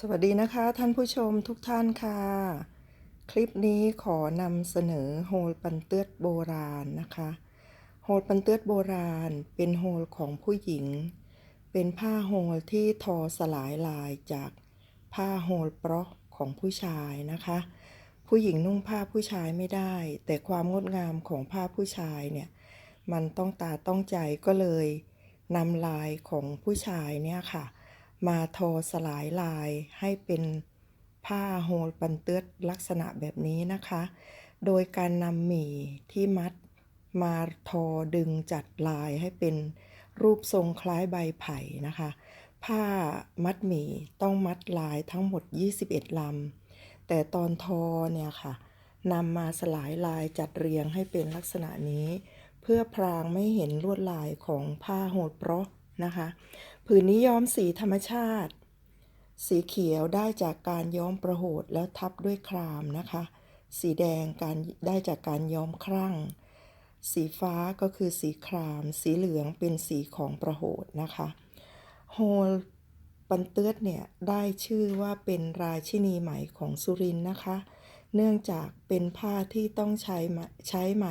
สวัสดีนะคะท่านผู้ชมทุกท่านค่ะ คลิปนี้ขอนำเสนอโฮลปันเตือดโบราณนะคะ โฮลปันเตือดโบราณเป็นโฮลของผู้หญิง เป็นผ้าโฮลที่ทอสลายลายจากผ้าโฮลเปราะของผู้ชายนะคะ ผู้หญิงนุ่งผ้าผู้ชายไม่ได้ แต่ความงดงามของผ้าผู้ชายเนี่ยมันต้องตาต้องใจก็เลยนำลายของผู้ชายเนี่ยค่ะ มาทอสลายลายให้เป็นผ้าโฮลปันเตือดลักษณะแบบนี้นะคะ โดยการนำหมี่ที่มัดมาทอดึงจัดลายให้เป็นรูปทรงคล้ายใบไผ่นะคะ ผ้ามัดหมี่ต้องมัดลายทั้งหมด 21ลำ แต่ตอนทอเนี่ยค่ะนำมาสลายลายจัดเรียงให้เป็นลักษณะนี้ เพื่อพรางไม่เห็นลวดลายของผ้าโหดเปราะนะคะ ผืนนี้ย้อมสีธรรมชาติ สีเขียวได้จากการย้อมประโหดแล้วทับด้วยครามนะคะ สีแดงการได้จากการย้อมครั่ง สีฟ้าก็คือสีคราม สีเหลืองเป็นสีของประโหดนะคะโฮลปันเตือดเนี่ยได้ชื่อว่าเป็นราชินีไหมของสุรินนะคะ เนื่องจากเป็นผ้าที่ต้องใช้ใช้ไหม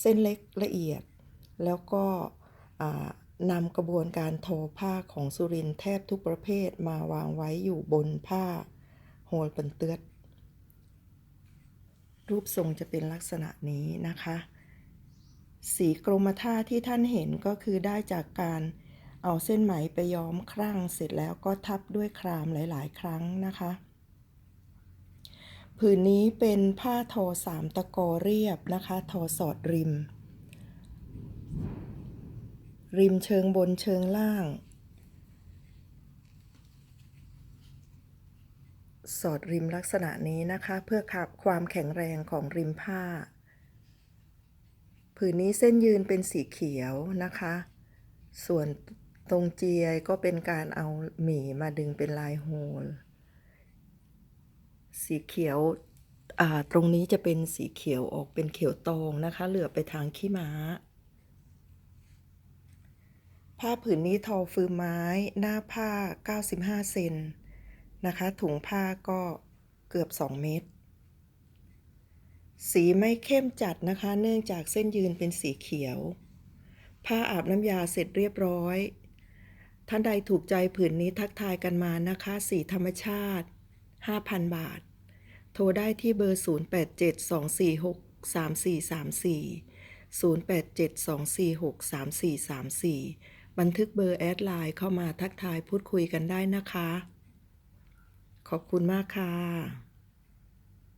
เส้นเล็กละเอียด แล้วก็อ่า นำกระบวนการทอผ้าของสุรินแทบทุกประเภทมาวางไว้อยู่บนผ้าโฮลปันเตือดรูปทรงจะเป็นลักษณะนี้นะคะ สีกรมท่าที่ท่านเห็นก็คือได้จากการเอาเส้นไหมไปย้อมครั่งเสร็จแล้วก็ทับด้วยครามหลาย ๆ ครั้งนะคะ ผืนนี้เป็นผ้าทอสามตะกอเรียบนะคะ ทอสอดริม ริมเชิงบนเชิงล่าง สอดริมลักษณะนี้นะคะเพื่อขับความแข็งแรงของริมผ้า ผืนนี้เส้นยืนเป็นสีเขียวนะคะ ส่วนตรงเจียก็เป็นการเอาหมีมาดึงเป็นลายโฮลสีเขียวตรงนี้จะเป็นสีเขียวออกเป็นเขียวตองนะคะ เหลือไปทางขี้ม้า ผ้าผืนนี้ทอฟืนไม้ หน้าผ้า 95 เซนนะคะ ถุงผ้าก็เกือบ 2 เมตร สีไม่เข้มจัดนะคะ เนื่องจากเส้นยืนเป็นสีเขียว ผ้าอาบน้ำยาเสร็จเรียบร้อย ท่านใดถูกใจผืนนี้ทักทายกันมานะคะ สีธรรมชาติ 5,000 บาท โทรได้ที่เบอร์ 0872463434 บันทึกเบอร์แอดไลน์เข้ามาทักทายพูดคุยกันได้นะคะ ขอบคุณมากค่ะ